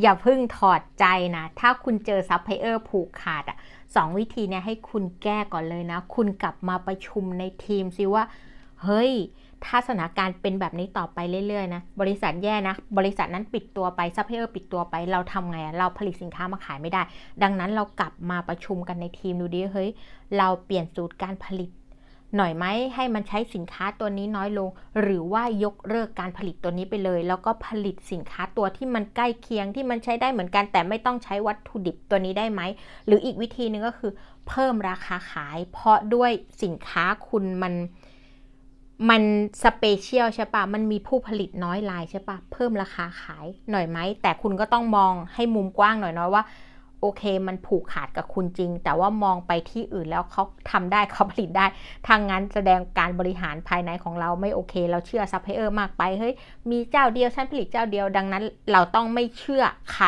อย่าเพิ่งถอดใจนะ ถ้าคุณเจอซัพพลายเออร์ผูกขาดอะสองวิธีเนี่ยให้คุณแก้ก่อนเลยนะ คุณกลับมาประชุมในทีมซิว่า เฮ้ย ถ้าสถานการณ์เป็นแบบนี้ต่อไปเรื่อยๆนะ บริษัทแย่นะ บริษัทนั้นปิดตัวไปซัพพลายเออร์ปิดตัวไป เราทำไงอะเราผลิตสินค้ามาขายไม่ได้ ดังนั้นเรากลับมาประชุมกันในทีมดูดิ เฮ้ย เราเปลี่ยนสูตรการผลิต หน่อยไหมให้มันใช้สินค้าตัวนี้น้อยลง หรือว่ายกเลิกการผลิตตัวนี้ไปเลย แล้วก็ผลิตสินค้าตัวที่มันใกล้เคียงที่มันใช้ได้เหมือนกัน แต่ไม่ต้องใช้วัตถุดิบตัวนี้ได้ไหม หรืออีกวิธีหนึงก็คือ เพิ่มราคาขาย เพราะด้วยสินค้าคุณมันมันสเปเชียลใช่ปะ มันมีผู้ผลิตน้อยรายใช่ปะ เพิ่มราคาขายหน่อยไหม แต่คุณก็ต้องมองให้มุมกว้างหน่อยเนาะว่า โอเค มันผูกขาดกับคุณจริง แต่ว่ามองไปที่อื่นแล้วเขาทำได้เขาผลิตได้ทางนั้นแสดงการบริหารภายในของเราไม่โอเค เราเชื่อซัพพลายเออร์มากไปเฮ้ยมีเจ้าเดียวฉันผลิตเจ้าเดียวดังนั้น เราต้องไม่เชื่อใคร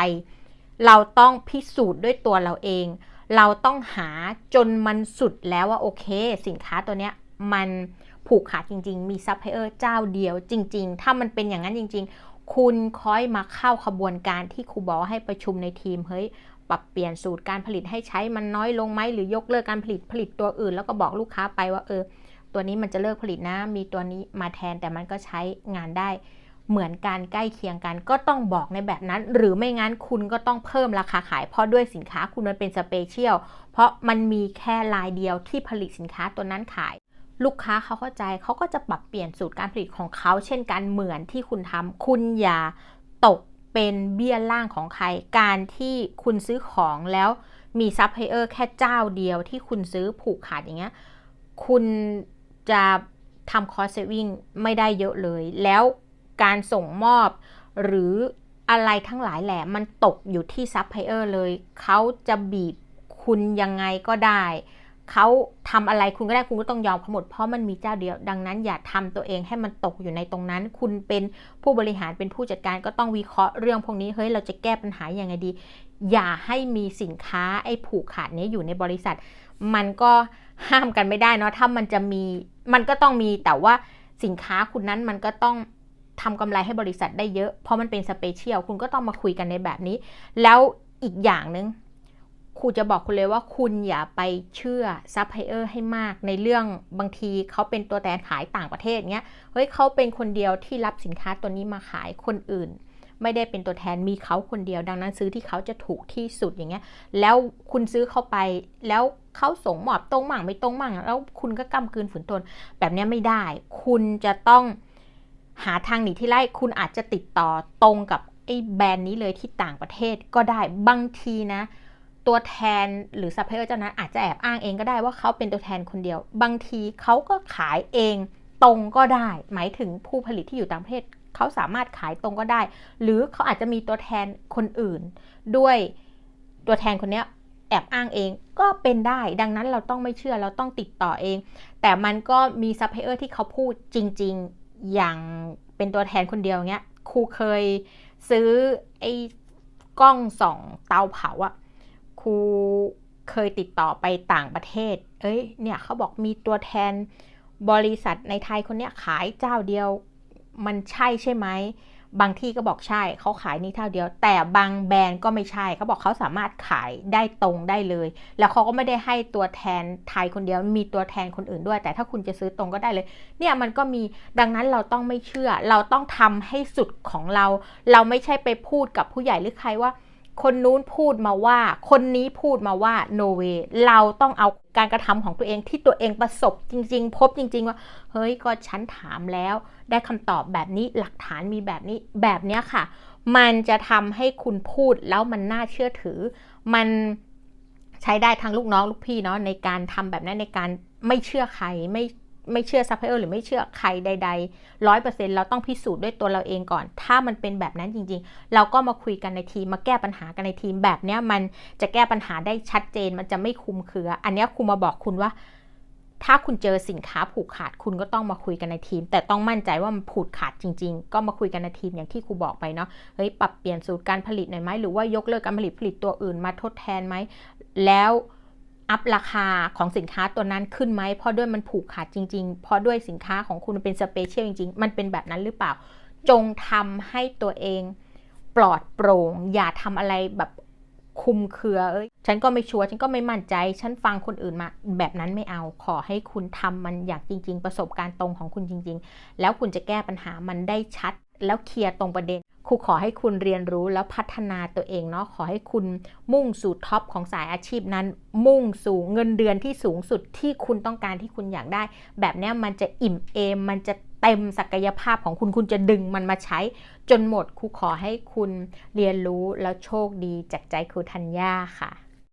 เราต้องพิสูจน์ด้วยตัวเราเอง เราต้องหาจนมันสุดแล้วว่าโอเค สินค้าตัวเนี้ยมันผูกขาดจริง ๆ มีซัพพลายเออร์เจ้าเดียวจริง ๆ ถ้ามันเป็นอย่างนั้นจริง ๆ คุณค่อยมาเข้าขบวนการที่ครูบอกให้ประชุมในทีมเฮ้ย ปรับเปลี่ยนสูตรการผลิตให้ใช้มันน้อยลงไหมหรือยกเลิกการผลิตผลิตตัวอื่น แล้วก็บอกลูกค้าไปว่าเออ ตัวนี้มันจะเลิกผลิตนะ มีตัวนี้มาแทนแต่มันก็ใช้งานได้เหมือนกันใกล้เคียงกันก็ต้องบอกในแบบนั้น หรือไม่งั้นคุณก็ต้องเพิ่มราคาขาย เพราะด้วยสินค้าคุณมันเป็นสเปเชียลเพราะมันมีแค่ลายเดียวที่ผลิตสินค้าตัวนั้นขาย ลูกค้าเขาเข้าใจเขาก็จะปรับเปลี่ยนสูตรการผลิตของเขา เช่นกันเหมือนที่คุณทำคุณอย่าตก เป็นเบี้ยล่างของใคร การที่คุณซื้อของแล้วมีซัพพลายเออร์แค่เจ้าเดียวที่คุณซื้อผูกขาดอย่างเงี้ย คุณจะทำคอร์สเซวิ่งไม่ได้เยอะเลย แล้วการส่งมอบหรืออะไรทั้งหลายแหละ มันตกอยู่ที่ซัพพลายเออร์เลย เขาจะบีบคุณยังไงก็ได้ เขาทำอะไรคุณก็ได้คุณก็ต้องยอมเขาหมดเพราะมันมีเจ้าเดียว ดังนั้นอย่าทำตัวเองให้มันตกอยู่ในตรงนั้น คุณเป็นผู้บริหารเป็นผู้จัดการก็ต้องวิเคราะห์เรื่องพวกนี้เฮ้ยเราจะแก้ปัญหาอย่างไงดี อย่าให้มีสินค้าไอ้ผูกขาดนี้อยู่ในบริษัท มันก็ห้ามกันไม่ได้เนาะถ้ามันจะมีมันก็ต้องมีแต่ว่าสินค้าคุณนั้นมันก็ต้องทำกำไรให้บริษัทได้เยอะ เพราะมันเป็นสเปเชียลคุณก็ต้องมาคุยกันในแบบนี้ แล้วอีกอย่างหนึง่ง ครูจะบอกคุณเลยว่าคุณอย่าไปเชื่อซัพพลายเออร์ให้มากในเรื่องบางทีเขาเป็นตัวแทนขายต่างประเทศเงี้ยเฮ้ยเขาเป็นคนเดียวที่รับสินค้าตัวนี้มาขายคนอื่น ไม่ได้เป็นตัวแทนมีเขาคนเดียว ดังนั้นซื้อที่เขาจะถูกที่สุดอย่างเงี้ยแล้วคุณซื้อเข้าไปแล้วเขาส่งมอบตรงมั่งไม่ตรงมั่ง แล้วคุณก็กำกืนฝืนทนแบบเนี้ยไม่ได้ คุณจะต้องหาทางหนีที่ไล่คุณอาจจะติดต่อตรงกับไอ้แบรนด์นี้เลยที่ต่างประเทศก็ได้บางทีนะ ตัวแทนหรือซัพพลายเออร์เจ้านั้นอาจจะแอบอ้างเองก็ได้ว่าเขาเป็นตัวแทนคนเดียว บางทีเขาก็ขายเองตรงก็ได้ หมายถึงผู้ผลิตที่อยู่ต่างประเทศเขาสามารถขายตรงก็ได้ หรือเขาอาจจะมีตัวแทนคนอื่น ด้วยตัวแทนคนนี้แอบอ้างเองก็เป็นได้ ดังนั้นเราต้องไม่เชื่อเราต้องติดต่อเอง แต่มันก็มีซัพพลายเออร์ที่เขาพูดจริง ๆ อย่างเป็นตัวแทนคนเดียวเนี้ยครูเคยซื้อไอ้กล้องส่องเตาเผาอะ รูเคยติดต่อไปต่างประเทศ เอ้ย เนี่ยเขาบอกมีตัวแทนบริษัทในไทยคนเนี้ยขายเจ้าเดียวมันใช่ใช่ไหม บางที่ก็บอกใช่เขาขายนี่เท่าเดียว แต่บางแบรนด์ก็ไม่ใช่เขาบอกเขาสามารถขายได้ตรงได้เลย แล้วเขาก็ไม่ได้ให้ตัวแทนไทยคนเดียวมีตัวแทนคนอื่นด้วย แต่ถ้าคุณจะซื้อตรงก็ได้เลย เนี่ยมันก็มีดังนั้นเราต้องไม่เชื่อ เราต้องทำให้สุดของเรา เราไม่ใช่ไปพูดกับผู้ใหญ่หรือใครว่า คนนู้นพูดมาว่า คนนี้พูดมาว่า no way เราต้องเอาการกระทำของตัวเองที่ตัวเองประสบจริง ๆ พบจริง ๆ ว่า เฮ้ยก็ฉันถามแล้ว ได้คำตอบแบบนี้หลักฐานมีแบบนี้แบบเนี้ยค่ะ มันจะทำให้คุณพูดแล้วมันน่าเชื่อถือ มันใช้ได้ทั้งลูกน้องลูกพี่เนาะในการทำแบบนั้นในการไม่เชื่อใครไม่ ไม่เชื่อซัพพลายเออร์หรือไม่เชื่อใครใดๆร้อยเปอร์เซ็นต์เราต้องพิสูจน์ด้วยตัวเราเองก่อน ถ้ามันเป็นแบบนั้นจริง ๆ เราก็มาคุยกันในทีมมาแก้ปัญหากันในทีมแบบเนี้ยมันจะแก้ปัญหาได้ชัดเจนมันจะไม่คุมเครือ อันนี้ครูมาบอกคุณว่า ถ้าคุณเจอสินค้าผูกขาดคุณก็ต้องมาคุยกันในทีม แต่ต้องมั่นใจว่ามันผูกขาดจริง ๆ ก็มาคุยกันในทีมอย่างที่ครูบอกไปเนาะเฮ้ยปรับเปลี่ยนสูตรการผลิตหน่อยไหมหรือว่ายกเลิกการผลิตผลิตตัวอื่นมาทดแทนไหมแล้ว อัพราคาของสินค้าตัวนั้นขึ้นไหม เพราะด้วยมันผูกขาดจริง ๆ เพราะด้วยสินค้าของคุณเป็นสเปเชียลจริง ๆ มันเป็นแบบนั้นหรือเปล่า จงทำให้ตัวเองปลอดโปร่ง อย่าทำอะไรแบบคุมเครือเอ้ยฉันก็ไม่ชัวร์ฉันก็ไม่มั่นใจ ฉันฟังคนอื่นมา แบบนั้นไม่เอา ขอให้คุณทำมันอย่างจริง ๆ ประสบการณ์ตรงของคุณจริง ๆ แล้วคุณจะแก้ปัญหามันได้ชัด แล้วเคลียร์ตรงประเด็น ครูขอให้คุณเรียนรู้แล้วพัฒนาตัวเองเนาะขอให้คุณมุ่งสู่ท็อปของสายอาชีพนั้น มุ่งสู่เงินเดือนที่สูงสุดที่คุณต้องการที่คุณอยากได้ แบบนี้มันจะอิ่มเอม มันจะเต็มศักยภาพของคุณคุณจะดึงมันมาใช้ จนหมดครูขอให้คุณเรียนรู้แล้วโชคดีจากใจครูธัญญาค่ะ